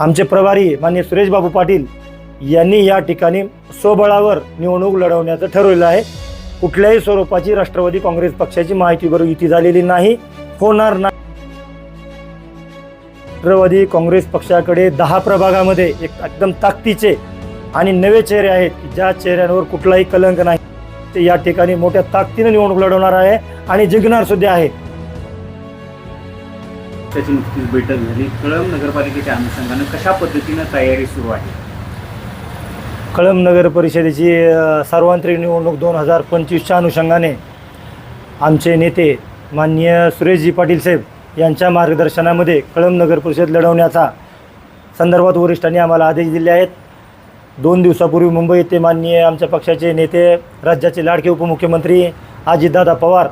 आमचे प्रभारी मान्य सुरेशबाबू पाटील यांनी या ठिकाणी स्वबळावर निवडणूक लढवण्याचं ठरवलेलं आहे. कुठल्याही स्वरूपाची राष्ट्रवादी काँग्रेस पक्षाची माहितीबरोबर युती झालेली नाही. होणार नाही. राष्ट्रवादी काँग्रेस पक्षाकडे दहा प्रभागामध्ये एक एकदम ताकदीचे आणि नवे चेहरे आहेत की ज्या चेहऱ्यांवर कुठलाही कलंक नाही. ते या ठिकाणी मोठ्या ताकदीनं निवडणूक लढवणार आहे आणि जिंकणार सुद्धा आहे. त्याची नुकतीच बैठक झाली. कळंब नगरपालिकेच्या अनुषंगानं कशा पद्धतीनं तयारी सुरू आहे? कळंब नगर परिषदेची सार्वत्रिक निवडणूक दोन हजार पंचवीसच्या अनुषंगाने आमचे नेते माननीय सुरेशजी पाटील साहेब यांच्या मार्गदर्शनामध्ये कळंब नगर परिषद लढवण्याचा संदर्भात वरिष्ठांनी आम्हाला आदेश दिले आहेत. दोन दिवसापूर्वी मुंबई येथे माननीय आमच्या पक्षाचे नेते राज्याचे लाडके उपमुख्यमंत्री अजितदादा पवार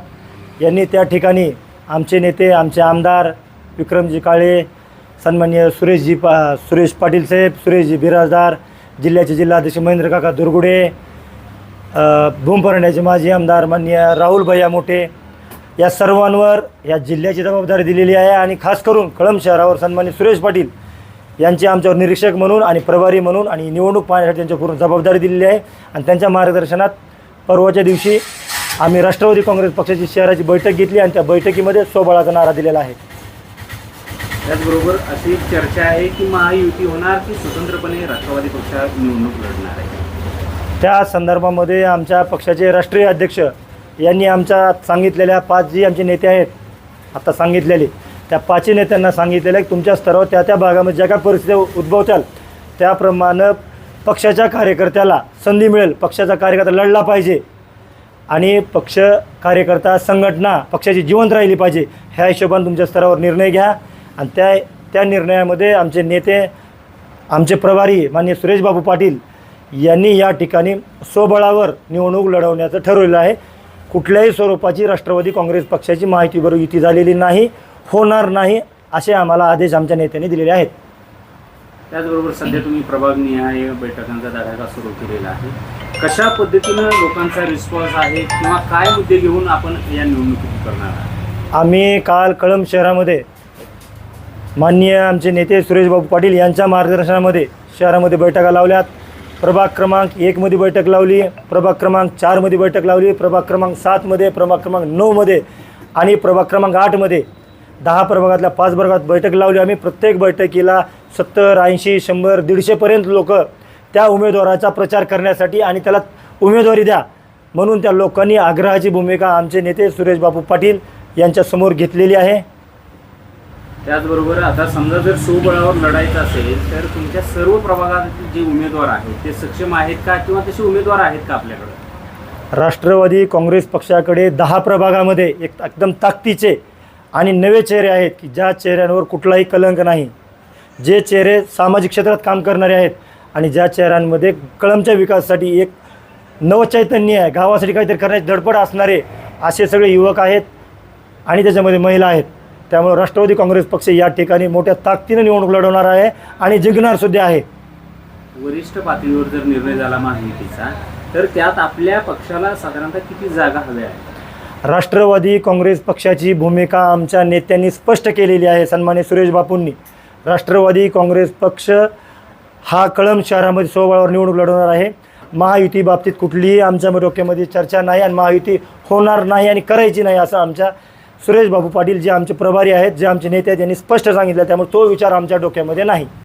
यांनी त्या ठिकाणी आमचे नेते आमचे आमदार विक्रमजी काळे सन्मान्य सुरेशजी पा सुरेश पाटील साहेब सुरेशजी बिराजदार जिल्ह्याचे जिल्हाध्यक्ष महेंद्र काका दुर्गुडे अ, भूमपरण्याचे माजी आमदार माननीय राहुल भैया मोठे या सर्वांवर या जिल्ह्याची जबाबदारी दिलेली आहे आणि खास करून कळंब शहरावर सन्मान्य सुरेश पाटील यांची आमच्यावर निरीक्षक म्हणून आणि प्रभारी म्हणून आणि निवडणूक पाहण्यासाठी त्यांच्या पूर्ण जबाबदारी दिलेली आहे. आणि त्यांच्या मार्गदर्शनात परवाच्या दिवशी आम्ही राष्ट्रवादी काँग्रेस पक्षाची शहराची बैठक घेतली आणि त्या बैठकीमध्ये स्वबळाचा नारा दिलेला आहे. त्याचबरोबर अशी चर्चा आहे की महायुती होणार की स्वतंत्रपणे राष्ट्रवादी पक्षात निवडणूक लढणार आहे? त्या संदर्भामध्ये आमच्या पक्षाचे राष्ट्रीय अध्यक्ष यांनी आमच्या सांगितलेल्या पाच जी आमचे नेते आहेत आता सांगितलेले त्या पाचही नेत्यांना सांगितलेलं आहे तुमच्या स्तरावर त्या त्या भागामध्ये ज्या काय परिस्थिती उद्भवताल त्याप्रमाणे पक्षाच्या कार्यकर्त्याला संधी मिळेल पक्षाचा कार्यकर्ता लढला पाहिजे आणि पक्ष कार्यकर्ता संघटना पक्षाची जिवंत राहिली पाहिजे ह्या हिशोबाने तुमच्या स्तरावर निर्णय घ्या. आणि त्या त्या निर्णयामध्ये आमचे नेते आमचे प्रभारी माननीय सुरेशबाबू पाटील यांनी या ठिकाणी स्वबळावर निवडणूक लढवण्याचं ठरवलेलं आहे. कुठल्याही स्वरूपाची राष्ट्रवादी काँग्रेस पक्षाची माहितीबरोबर युती झालेली नाही होणार नाही असे आम्हाला आदेश आमच्या नेत्यांनी दिलेले आहेत. त्याचबरोबर सध्या तुम्ही प्रभागनिहाय बैठकांचा धडाका सुरू केलेला आहे. कशा पद्धतीनं लोकांचा रिस्पॉन्स आहे किंवा काय मुद्दे घेऊन आपण या निवडणुकीत करणार आहात? आम्ही काल कळंब शहरामध्ये माननीय आमचे नेते सुरेशबाबू पाटील यांच्या मार्गदर्शनामध्ये शहरामध्ये बैठका लावल्यात. प्रभाग क्रमांक एकमध्ये बैठक लावली प्रभाग क्रमांक चारमध्ये बैठक लावली प्रभाग क्रमांक सातमध्ये प्रभाग क्रमांक नऊमध्ये आणि प्रभाग क्रमांक आठमध्ये दहा प्रभागातल्या पाच वर्गात बैठक लावली. आम्ही प्रत्येक बैठकीला सत्तर ऐंशी शंभर दीडशेपर्यंत लोक त्या उमेदवाराचा प्रचार करण्यासाठी आणि त्याला उमेदवारी द्या म्हणून त्या लोकांनी आग्रहाची भूमिका आमचे नेते सुरेशबाबू पाटील यांच्यासमोर घेतलेली आहे. त्याचबरोबर आता समजा जर स्वबळावर लढायचं असेल तर तुमच्या सर्व प्रभागातील जे उमेदवार आहेत ते सक्षम आहेत का किंवा तसे उमेदवार आहेत का आपल्याकडे? राष्ट्रवादी काँग्रेस पक्षाकडे दहा प्रभागामध्ये एक एकदम ताकदीचे आणि नवे चेहरे आहेत की ज्या चेहऱ्यांवर कुठलाही कलंक नाही. जे चेहरे सामाजिक क्षेत्रात काम करणारे आहेत आणि ज्या चेहऱ्यांमध्ये कळमच्या विकासासाठी एक नवचैतन्य आहे गावासाठी काहीतरी करण्याची धडपड असणारे असे सगळे युवक आहेत आणि त्याच्यामध्ये महिला आहेत. त्यामुळे राष्ट्रवादी काँग्रेस पक्ष या ठिकाणी मोठ्या ताकदीने निवडणूक लढवणार आहे आणि जिंकणार सुद्धा आहे. वरिष्ठ पातळीवर जर निर्णय झाला महायुतीचा तर त्यात आपल्या पक्षाला साधारणतः किती जागा हव्या आहेत? राष्ट्रवादी काँग्रेस पक्षाची भूमिका आमच्या नेत्यांनी स्पष्ट केलेली आहे सन्मान्य सुरेश बापूंनी. राष्ट्रवादी काँग्रेस पक्ष हा कळंब शहरामध्ये सोबळावर निवडणूक लढवणार आहे. महायुती बाबतीत कुठलीही आमच्या डोक्यामध्ये चर्चा नाही आणि महायुती होणार नाही आणि करायची नाही असं आमच्या सुरेश बाबू पाटील जे आमचे प्रभारी आहेत जे आमचे नेते आहेत त्यांनी स्पष्ट सांगितलं त्यामुळे तो विचार आमच्या डोक्यामध्ये नाही.